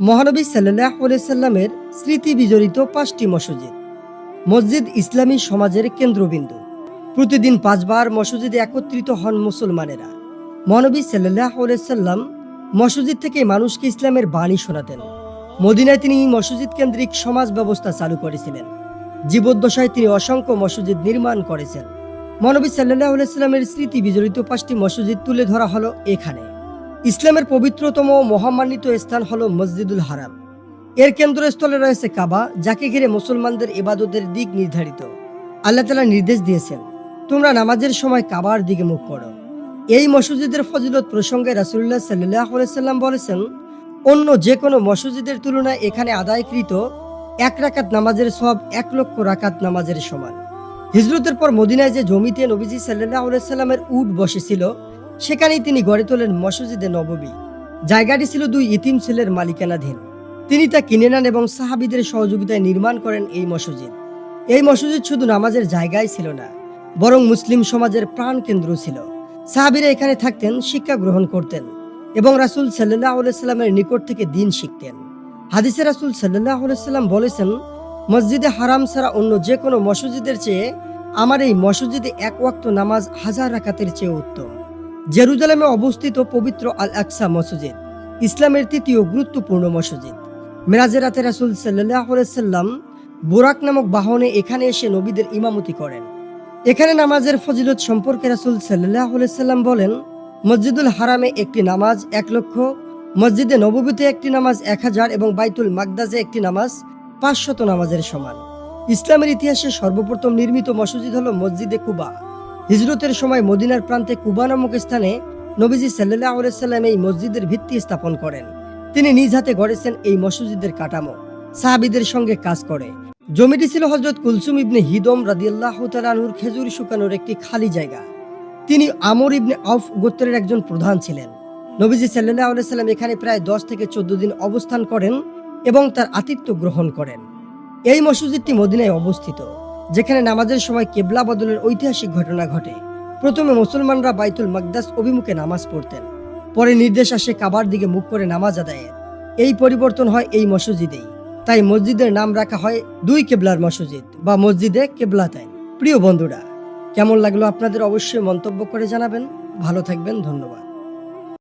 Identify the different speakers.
Speaker 1: মহানবী সাল্লাহ সাল্লামের স্মৃতি বিজড়িত পাঁচটি মসজিদ। মসজিদ ইসলামী সমাজের কেন্দ্রবিন্দু। প্রতিদিন পাঁচবার মসজিদে একত্রিত হন মুসলমানেরা। মহানবী সাল্লাহ সাল্লাম মসজিদ থেকে মানুষকে ইসলামের বাণী শোনাতেন। মদিনায় তিনি মসজিদ কেন্দ্রিক সমাজ ব্যবস্থা চালু করেছিলেন। জীবদ্দশায় তিনি অসংখ্য মসজিদ নির্মাণ করেছেন। মহানবী সাল্লাহ সাল্লামের স্মৃতি বিজড়িত পাঁচটি মসজিদ তুলে ধরা হলো এখানে। ইসলামের পবিত্রতম মহামান্বিত স্থান হলো মসজিদুল হারাম। এর কেন্দ্রস্থলে রয়েছে কাবা, যাকে ঘিরে মুসলমানদের ইবাদতের দিক নির্ধারিত। আল্লাহ তালা নির্দেশ দিয়েছেন, তোমরা নামাজের সময় কাবার দিকে মুখ করো। এই মসজিদের ফজিলত প্রসঙ্গে রাসুল্লাহ সাল্লাহ সাল্লাম বলেছেন, অন্য যে কোনো মসজিদের তুলনায় এখানে আদায়কৃত এক রাকাত নামাজের সব এক লক্ষ রাকাত নামাজের সমান। হিজরতের পর মদিনায় যে জমিতে নবীজি সাল্লাহ সাল্লামের উট বসেছিল সেখানেই তিনি গড়ে তোলেন মসজিদে নববী জায়গাটি ছিল দুই ইতিম ছেলের মালিকানাধীন। তিনি তা কিনে নেন এবং সাহাবিদের সহযোগিতায় নির্মাণ করেন এই মসজিদ। এই মসজিদ শুধু নামাজের জায়গায় ছিল না, বরং মুসলিম সমাজের প্রাণ কেন্দ্র ছিল। সাহাবিরা এখানে থাকতেন, শিক্ষা গ্রহণ করতেন এবং রাসুল সাল্লাহ সাল্লামের নিকট থেকে দিন শিখতেন। হাদিসে রাসুল সাল্লাহ সাল্লাম বলেছেন, মসজিদে হারাম ছাড়া অন্য যে কোনো মসজিদের চেয়ে আমার এই মসজিদে এক ওয়াক্ত নামাজ হাজার রাকাতের চেয়ে উত্তম। জেরুজালেমে অবস্থিত পবিত্র আল আকসা মসজিদ, ইসলামের তৃতীয় গুরুত্বপূর্ণ মসজিদ। মেরাজের রাতে রাসুল সাল্লাহ সাল্লাম বোরাক নামক বাহনে এখানে এসে নবীদের ইমামতি করেন। এখানে নামাজের ফজিলত সম্পর্কে রাসুল সাল্লাহ সাল্লাম বলেন, মসজিদুল হারামে একটি নামাজ এক লক্ষ, মসজিদে নববীতে একটি নামাজ এক হাজার এবং বাইতুল মাকদাজে একটি নামাজ পাঁচশত নামাজের সমান। ইসলামের ইতিহাসে সর্বপ্রথম নির্মিত মসজিদ হল মসজিদে কুবা। হিজরতের সময় মদিনার প্রান্তে কুবা নামক স্থানে নবীজি সাল্লাহ সাল্লাম এই মসজিদের ভিত্তি স্থাপন করেন। তিনি নিজ হাতে গড়েছেন এই মসজিদের কাঠামো। সাহাবিদের সঙ্গে কাজ করে। জমিটি ছিল হজরত কুলসুম ইবনে হিদম রাদিয়াল্লাহ তালানুর খেজুর শুকানোর একটি খালি জায়গা। তিনি আমর ইবনে অফ গোত্রের একজন প্রধান ছিলেন। নবীজি সাল্লাহ সাল্লাম এখানে প্রায় দশ থেকে চোদ্দ দিন অবস্থান করেন এবং তার আতিথ্য গ্রহণ করেন। এই মসজিদটি মদিনায় অবস্থিত। যেখানে নামাজের সময় কেবলা বদলের ঐতিহাসিক ঘটনা ঘটে। প্রথমে মুসলমানরা বাইতুল মাকদাস অভিমুখে নামাজ পড়তেন। পরে নির্দেশ আসে কাবার দিকে মুখ করে নামাজ আদায়ের। এই পরিবর্তন হয় এই মসজিদেই। তাই মসজিদের নাম রাখা হয় দুই কেবলার মসজিদ বা মসজিদে কেবলা কেবলাতাইন প্রিয় বন্ধুরা, কেমন লাগল আপনাদের অবশ্যই মন্তব্য করে জানাবেন। ভালো থাকবেন, ধন্যবাদ।